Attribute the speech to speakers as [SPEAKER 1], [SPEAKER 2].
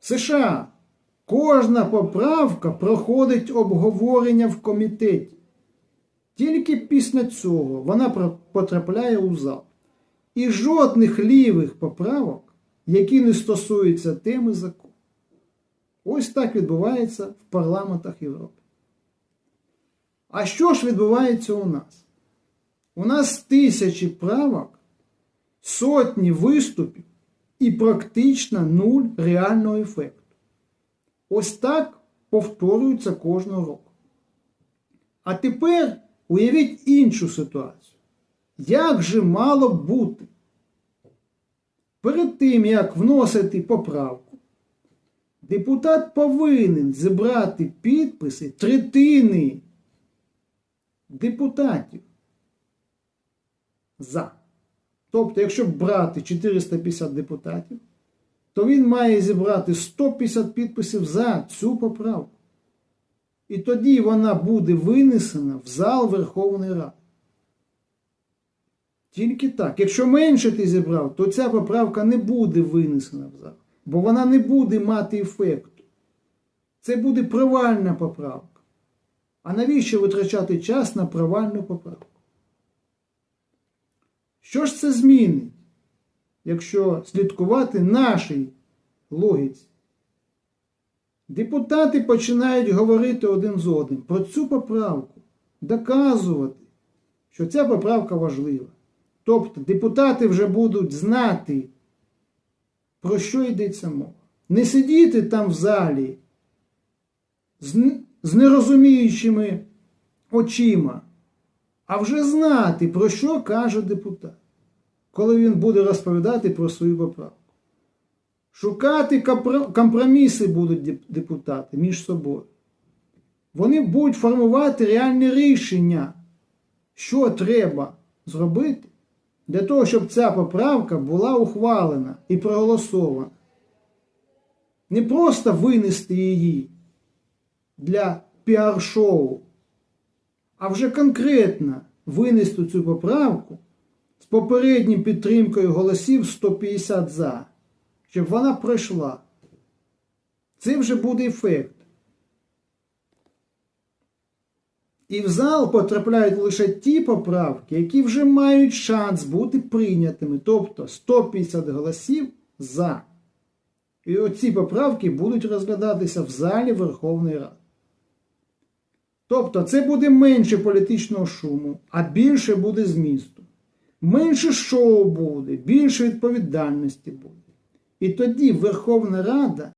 [SPEAKER 1] США кожна поправка проходить обговорення в комітеті. Тільки після цього вона потрапляє у зал. І жодних лівих поправок, які не стосуються теми закону. Ось так відбувається в парламентах Європи. А що ж відбувається у нас? У нас тисячі правок, сотні виступів і практично нуль реального ефекту. Ось так повторюється кожного року. А тепер уявіть іншу ситуацію. Як же мало бути? Перед тим, як вносити поправку, депутат повинен зібрати підписи третини депутатів за. Тобто, якщо брати 450 депутатів, то він має зібрати 150 підписів за цю поправку. І тоді вона буде винесена в зал Верховної Ради. Тільки так. Якщо менше ти зібрав, то ця поправка не буде винесена в зал, бо вона не буде мати ефекту. Це буде провальна поправка. А навіщо витрачати час на провальну поправку? Що ж це змінить, якщо слідкувати нашій логіці? Депутати починають говорити один з одним про цю поправку, доказувати, що ця поправка важлива. Тобто депутати вже будуть знати, про що йдеться мова. Не сидіти там в залі з, нерозуміючими очима, а вже знати, про що каже депутат, коли він буде розповідати про свою поправку. Шукати компроміси будуть депутати між собою. Вони будуть формувати реальні рішення, що треба зробити для того, щоб ця поправка була ухвалена і проголосована. Не просто винести її для піар-шоу, а вже конкретно винести цю поправку з попередньою підтримкою голосів 150 за, щоб вона пройшла. Це вже буде ефект. І в зал потрапляють лише ті поправки, які вже мають шанс бути прийнятими, тобто 150 голосів за. І оці поправки будуть розглядатися в залі Верховної Ради. Тобто це буде менше політичного шуму, а більше буде змісту. Менше шоу буде, більше відповідальності буде. І тоді Верховна Рада